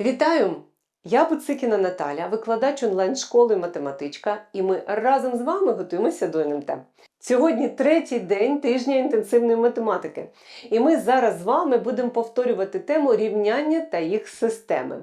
Вітаю! Я Буцикіна Наталя, викладач онлайн-школи математичка, і ми разом з вами готуємося до НМТ. Сьогодні третій день тижня інтенсивної математики, і ми зараз з вами будемо повторювати тему рівняння та їх системи.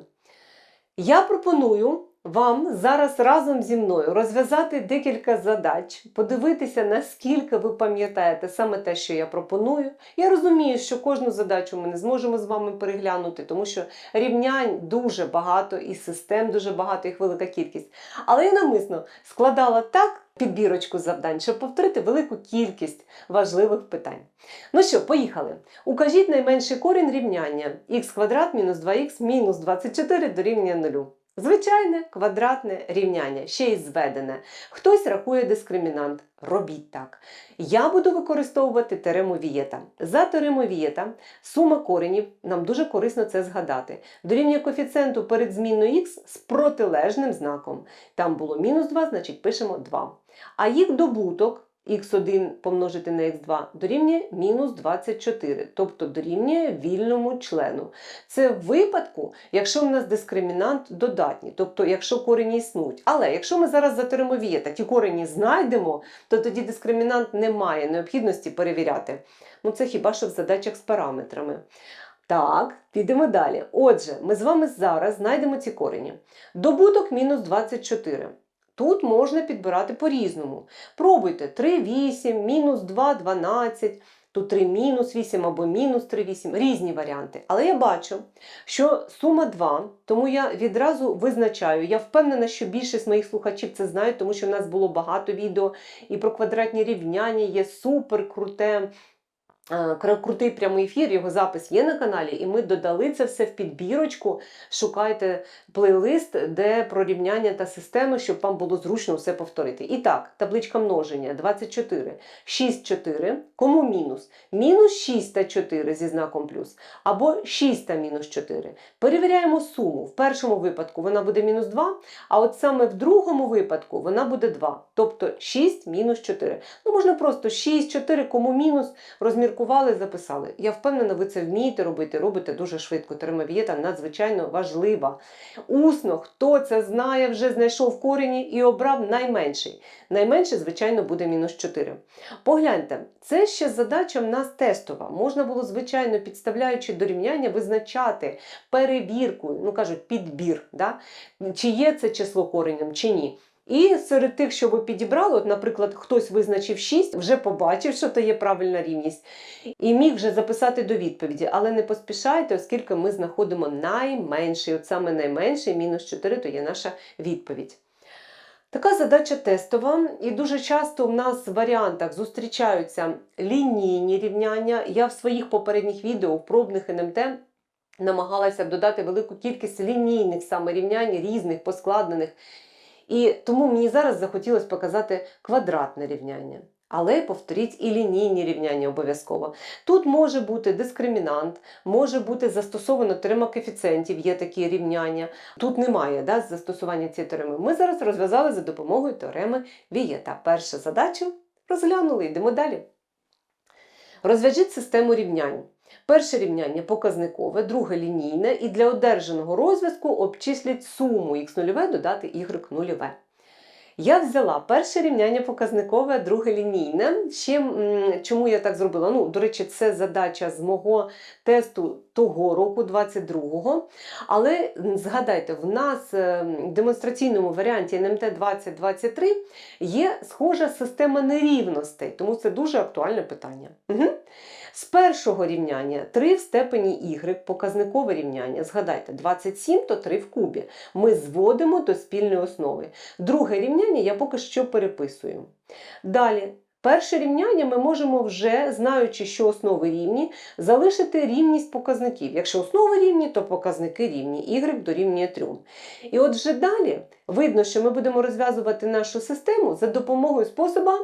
Я пропоную вам зараз разом зі мною розв'язати декілька задач, подивитися, наскільки ви пам'ятаєте саме те, що я пропоную. Я розумію, що кожну задачу ми не зможемо з вами переглянути, тому що рівнянь дуже багато і систем дуже багато, їх велика кількість. Але я намисно складала так підбірочку завдань, щоб повторити велику кількість важливих питань. Ну що, поїхали. Укажіть найменший корінь рівняння х квадрат мінус 2х мінус 24 дорівнює 0. Звичайне квадратне рівняння, ще й зведене. Хтось рахує дискримінант. Робіть так. Я буду використовувати теорему Вієта. За теоремою Вієта сума коренів, нам дуже корисно це згадати, дорівнює коефіцієнту перед змінною х з протилежним знаком. Там було мінус 2, значить пишемо 2. А їх добуток х1 помножити на х2 дорівнює мінус 24, тобто дорівнює вільному члену. Це в випадку, якщо в нас дискримінант додатній, тобто якщо корені існують. Але якщо ми зараз затеремо Вієта, ті корені знайдемо, то тоді дискримінант не має необхідності перевіряти. Ну це хіба що в задачах з параметрами. Так, підемо далі. Отже, ми з вами зараз знайдемо ці корені. Добуток мінус 24. Тут можна підбирати по-різному. Пробуйте 3, 8, мінус 2, 12, тут 3 мінус 8 або мінус 3, 8, різні варіанти. Але я бачу, що сума 2, тому я відразу визначаю. Я впевнена, що більшість моїх слухачів це знають, тому що в нас було багато відео і про квадратні рівняння є супер круте. Е, Крутий прямий ефір, його запис є на каналі, і ми додали це все в підбірочку. Шукайте плейлист, де про рівняння та системи, щоб вам було зручно все повторити. І так, табличка множення 24, 6, 4. Кому мінус? Мінус 6 та 4 зі знаком плюс, або 6 та мінус 4. Перевіряємо суму. В першому випадку вона буде мінус 2, а от саме в другому випадку вона буде 2. Тобто 6 мінус 4. Ну, можна просто 6, 4, кому мінус, розміркували, записали. Я впевнена, ви це вмієте робити, робите дуже швидко. Теремовієта надзвичайно важлива. Усно, хто це знає, вже знайшов корені і обрав найменший. Найменший, звичайно, буде мінус 4. Погляньте, це ще задача в нас тестова. Можна було, звичайно, підставляючи до рівняння, визначати перевіркою, ну кажуть, підбір, да? чи є це число коренем, чи ні. І серед тих, що ви підібрали, от, наприклад, хтось визначив 6, вже побачив, що це є правильна рівність, і міг вже записати до відповіді, але не поспішайте, оскільки ми знаходимо найменший, от саме найменший, мінус 4, то є наша відповідь. Така задача тестова, і дуже часто в нас в варіантах зустрічаються лінійні рівняння. Я в своїх попередніх відео в пробних НМТ намагалася додати велику кількість лінійних саме рівнянь, різних, поскладнених. І тому мені зараз захотілося показати квадратне рівняння. Але повторіть і лінійні рівняння обов'язково. Тут може бути дискримінант, може бути застосовано теорема коефіцієнтів, є такі рівняння. Тут немає да, застосування цієї теореми. Ми зараз розв'язали за допомогою теореми Вієта. Першу задачу розглянули, йдемо далі. Розв'яжіть систему рівнянь. Перше рівняння показникове, друге лінійне, і для одержаного розв'язку обчисліть суму х0 додати y0. Я взяла перше рівняння показникове, друге лінійне. Ще чому я так зробила? Ну, до речі, це задача з мого тесту того року, 22-го. Але згадайте, в нас е, в демонстраційному варіанті НМТ 2023 є схожа система нерівностей, тому це дуже актуальне питання. Угу. З першого рівняння 3 в степені y, показникове рівняння. Згадайте, 27 то 3 в кубі. Ми зводимо до спільної основи. Друге рівняння я поки що переписую. Далі. Перше рівняння ми можемо вже, знаючи, що основи рівні, залишити рівність показників. Якщо основи рівні, то показники рівні, y дорівнює 3. І от вже далі видно, що ми будемо розв'язувати нашу систему за допомогою способа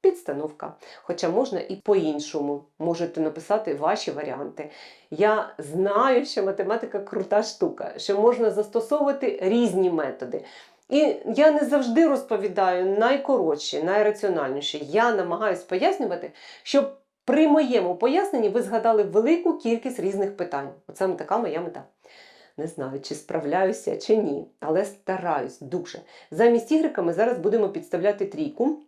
підстановка. Хоча можна і по-іншому. Можете написати ваші варіанти. Я знаю, що математика крута штука, що можна застосовувати різні методи. І я не завжди розповідаю найкоротші, найраціональніші. Я намагаюся пояснювати, щоб при моєму поясненні ви згадали велику кількість різних питань. Саме така моя мета. Не знаю, чи справляюся, чи ні, але стараюсь дуже. Замість ігрека ми зараз будемо підставляти трійку.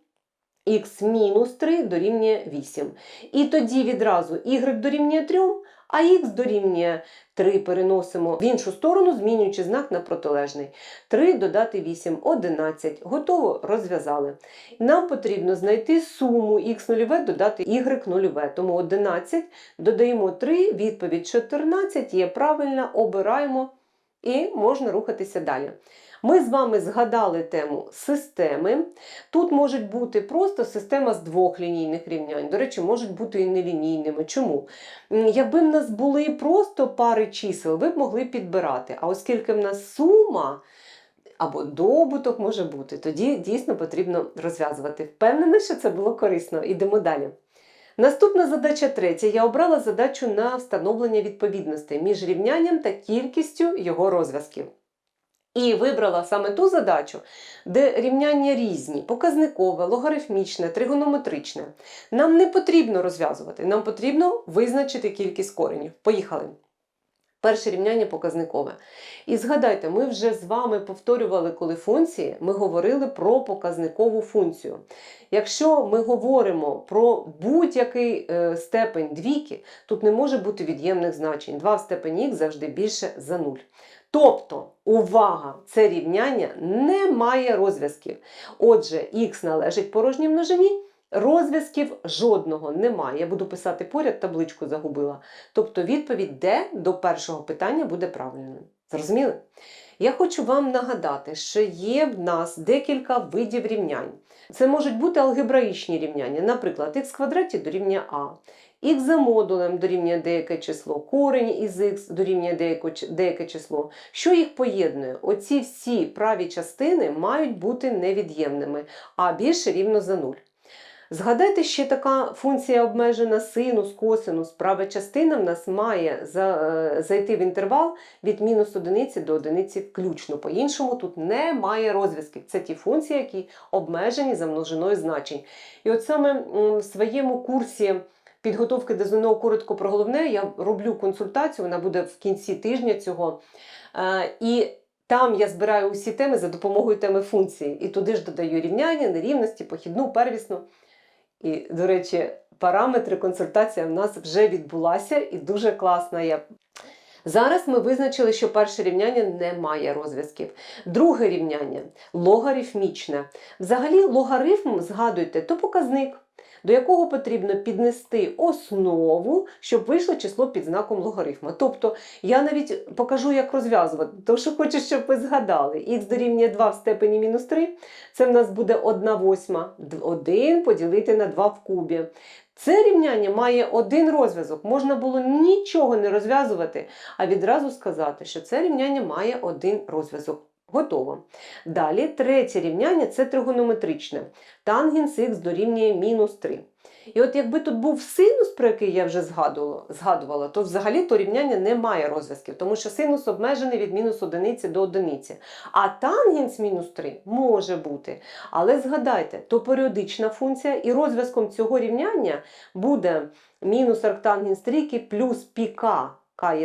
Х мінус 3 дорівнює 8. І тоді відразу y дорівнює 3, а х дорівнює 3 переносимо в іншу сторону, змінюючи знак на протилежний. 3 додати 8 11. Готово розв'язали. Нам потрібно знайти суму х нульове додати y нульове. Тому 11 додаємо 3, відповідь 14 є правильна, обираємо і можна рухатися далі. Ми з вами згадали тему системи. Тут можуть бути просто система з двох лінійних рівнянь. До речі, можуть бути і нелінійними. Чому? Якби в нас були просто пари чисел, ви б могли підбирати. А оскільки в нас сума або добуток може бути, тоді дійсно потрібно розв'язувати. Впевнена, що це було корисно. Ідемо далі. Наступна задача третя. Я обрала задачу на встановлення відповідностей між рівнянням та кількістю його розв'язків. І вибрала саме ту задачу, де рівняння різні, показникове, логарифмічне, тригонометричне. Нам не потрібно розв'язувати, нам потрібно визначити кількість коренів. Поїхали. Перше рівняння показникове. І згадайте, ми вже з вами повторювали, коли функції, ми говорили про показникову функцію. Якщо ми говоримо про будь-який е, степень двійки, тут не може бути від'ємних значень. 2 в степені х завжди більше за 0. Тобто, увага, це рівняння не має розв'язків. Отже, х належить порожній множині, розв'язків жодного немає. Я буду писати поряд, табличку загубила. Тобто відповідь Д до першого питання буде правильною. Зрозуміли? Я хочу вам нагадати, що є в нас декілька видів рівнянь. Це можуть бути алгебраїчні рівняння, наприклад, х квадраті дорівнює а, х за модулем дорівнює деяке число, корень із х дорівнює деяке, деяке число. Що їх поєднує? Оці всі праві частини мають бути невід'ємними, а більше рівно за 0. Згадайте, ще така функція обмежена синус, косинус. Права частина в нас має е, зайти в інтервал від мінус одиниці до одиниці включно. По-іншому тут немає розв'язків. Це ті функції, які обмежені за множиною значень. І от саме в своєму курсі підготовки до ЗНО коротко про головне я роблю консультацію, вона буде в кінці тижня цього. Е, І там я збираю усі теми за допомогою теми функції. І туди ж додаю рівняння, нерівності, похідну, первісну. І, до речі, параметри консультація в нас вже відбулася і дуже класна є. Зараз ми визначили, що перше рівняння не має розв'язків. Друге рівняння логарифмічне. Взагалі, логарифм, згадуйте, то показник, до якого потрібно піднести основу, щоб вийшло число під знаком логарифма. Тобто, я навіть покажу, як розв'язувати, тому що хочу, щоб ви згадали. Х дорівнює 2 в степені мінус 3, це в нас буде 1 восьма. 1 поділити на 2 в кубі. Це рівняння має один розв'язок. Можна було нічого не розв'язувати, а відразу сказати, що це рівняння має один розв'язок. Готово. Далі третє рівняння це тригонометричне. Тангенс х дорівнює мінус 3. І от якби тут був синус, про який я вже згадувала, згадувала, то взагалі то рівняння не має розв'язків, тому що синус обмежений від мінус одиниці до одиниці. А тангенс мінус 3 може бути. Але згадайте, то періодична функція, і розв'язком цього рівняння буде мінус арктангенс трійки плюс піка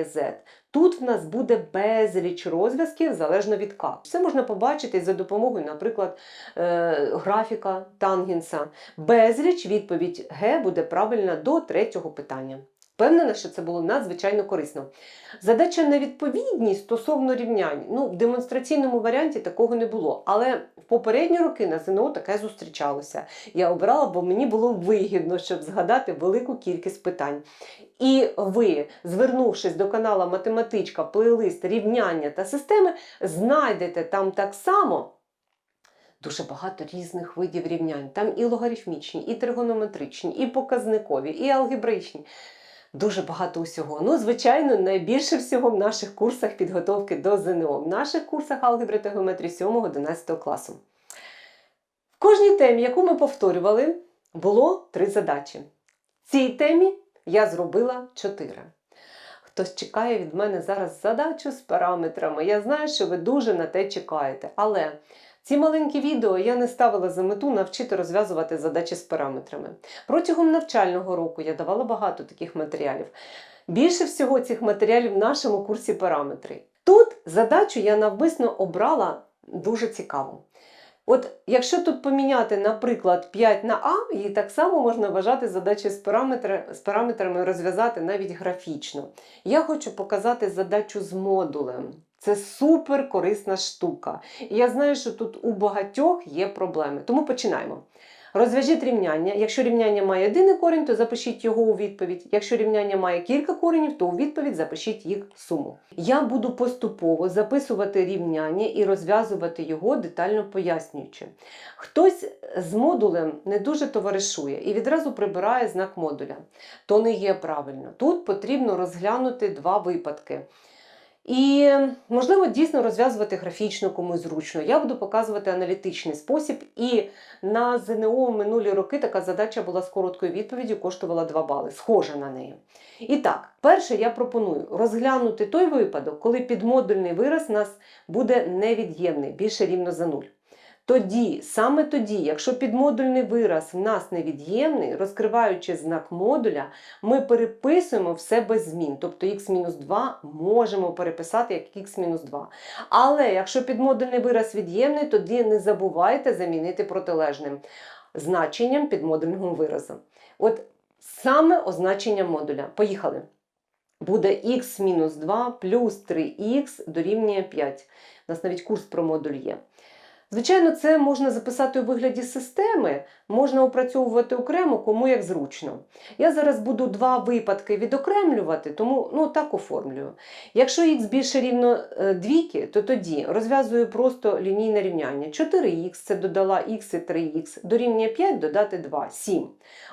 z. Тут в нас буде безліч розв'язків залежно від кап. Це можна побачити за допомогою, наприклад, е, графіка тангенса. Безліч відповідь Г буде правильна до третього питання. Впевнена, що це було надзвичайно корисно. Задача на відповідність стосовно рівнянь. Ну, в демонстраційному варіанті такого не було. Але в попередні роки на ЗНО таке зустрічалося. Я обрала, бо мені було вигідно, щоб згадати велику кількість питань. І ви, звернувшись до каналу Математичка, плейлист рівняння та системи, знайдете там так само. Дуже багато різних видів рівнянь. Там і логарифмічні, і тригонометричні, і показникові, і алгебраїчні. Дуже багато усього. Ну, звичайно, найбільше всього в наших курсах підготовки до ЗНО, в наших курсах алгебри та геометрії 7-11 класу. В кожній темі, яку ми повторювали, було три задачі. В цій темі я зробила чотири. Хтось чекає від мене зараз задачу з параметрами. Я знаю, що ви дуже на те чекаєте. Але ці маленькі відео я не ставила за мету навчити розв'язувати задачі з параметрами. Протягом навчального року я давала багато таких матеріалів. Більше всього цих матеріалів в нашому курсі параметри. Тут задачу я навмисно обрала дуже цікаву. От якщо тут поміняти, наприклад, 5 на А, її так само можна вважати задачею з, параметри, з параметрами розв'язати навіть графічно. Я хочу показати задачу з модулем. Це супер корисна штука. І я знаю, що тут у багатьох є проблеми. Тому починаємо. Розв'яжіть рівняння. Якщо рівняння має один корінь, то запишіть його у відповідь. Якщо рівняння має кілька коренів, то у відповідь запишіть їх суму. Я буду поступово записувати рівняння і розв'язувати його, детально пояснюючи. Хтось з модулем не дуже товаришує і відразу прибирає знак модуля. То не є правильно. Тут потрібно розглянути два випадки. І, можливо, дійсно розв'язувати графічно комусь зручно. Я буду показувати аналітичний спосіб, і на ЗНО в минулі роки така задача була з короткою відповіддю, коштувала 2 бали, схожа на неї. І так, перше я пропоную розглянути той випадок, коли підмодульний вираз нас буде невід'ємний, більше рівно за 0. Тоді, саме тоді, якщо підмодульний вираз в нас невід'ємний, розкриваючи знак модуля, ми переписуємо все без змін. Тобто х-2 можемо переписати як х-2. Але якщо підмодульний вираз від'ємний, тоді не забувайте замінити протилежним значенням підмодульного виразу. От саме означення модуля. Поїхали. Буде х-2 плюс 3х дорівнює 5. У нас навіть курс про модуль є. Звичайно, це можна записати у вигляді системи, можна опрацьовувати окремо, кому як зручно. Я зараз буду два випадки відокремлювати, тому ну, так оформлюю. Якщо х більше рівно е, двійки, то тоді розв'язую просто лінійне рівняння. 4х це додала х і 3х, дорівнює 5 додати 2, 7.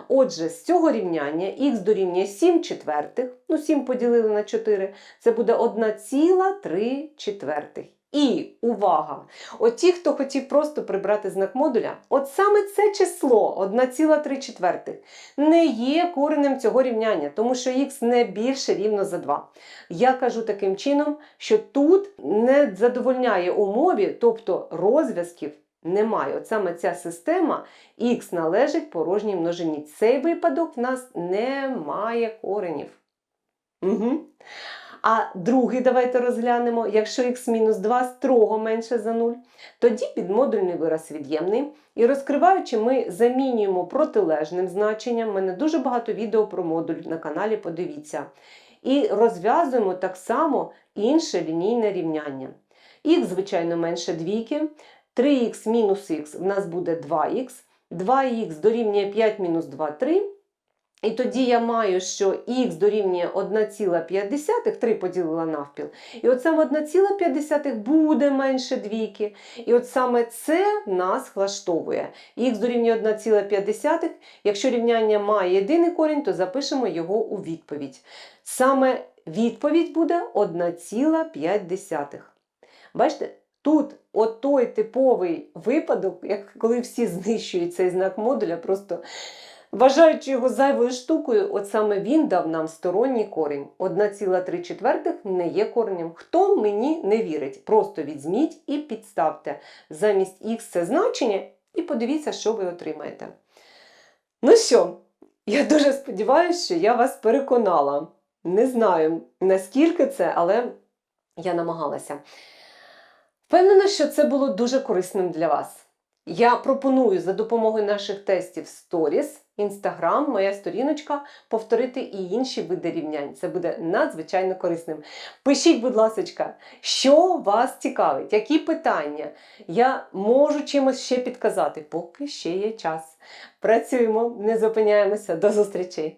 Отже, з цього рівняння х дорівнює 7 четвертих, ну 7 поділили на 4, це буде 1,3 четвертих. І увага! От ті, хто хотів просто прибрати знак модуля, от саме це число 1,3 не є коренем цього рівняння, тому що х не більше рівно за 2. Я кажу таким чином, що тут не задовольняє умові, тобто розв'язків немає. От саме ця система х належить порожній множині. Цей випадок в нас не має коренів. Угу. А другий давайте розглянемо, якщо х-2 строго менше за 0, тоді підмодульний вираз від'ємний. І розкриваючи, ми замінюємо протилежним значенням. У мене дуже багато відео про модуль на каналі, подивіться. І розв'язуємо так само інше лінійне рівняння. Х, звичайно, менше двійки. 3х мінус х в нас буде 2х. 2х дорівнює 5 мінус 2 3. І тоді я маю, що х дорівнює 1,5, 3 поділила навпіл. І от саме 1,5 буде менше двійки. І от саме це нас влаштовує. Х дорівнює 1,5. Якщо рівняння має єдиний корінь, то запишемо його у відповідь. Саме відповідь буде 1,5. Бачите? Тут отой типовий випадок, як коли всі знищують цей знак модуля, просто Вважаючи його зайвою штукою, от саме він дав нам сторонній корінь. 1,3 не є коренем. Хто мені не вірить, просто візьміть і підставте замість х це значення, і подивіться, що ви отримаєте. Ну що, я дуже сподіваюся, що я вас переконала. Не знаю, наскільки це, але я намагалася. Впевнена, що це було дуже корисним для вас. Я пропоную за допомогою наших тестів Stories, Instagram, моя сторіночка, повторити і інші види рівнянь. Це буде надзвичайно корисним. Пишіть, будь ласка, що вас цікавить, які питання. Я можу чимось ще підказати, поки ще є час. Працюємо, не зупиняємося. До зустрічі!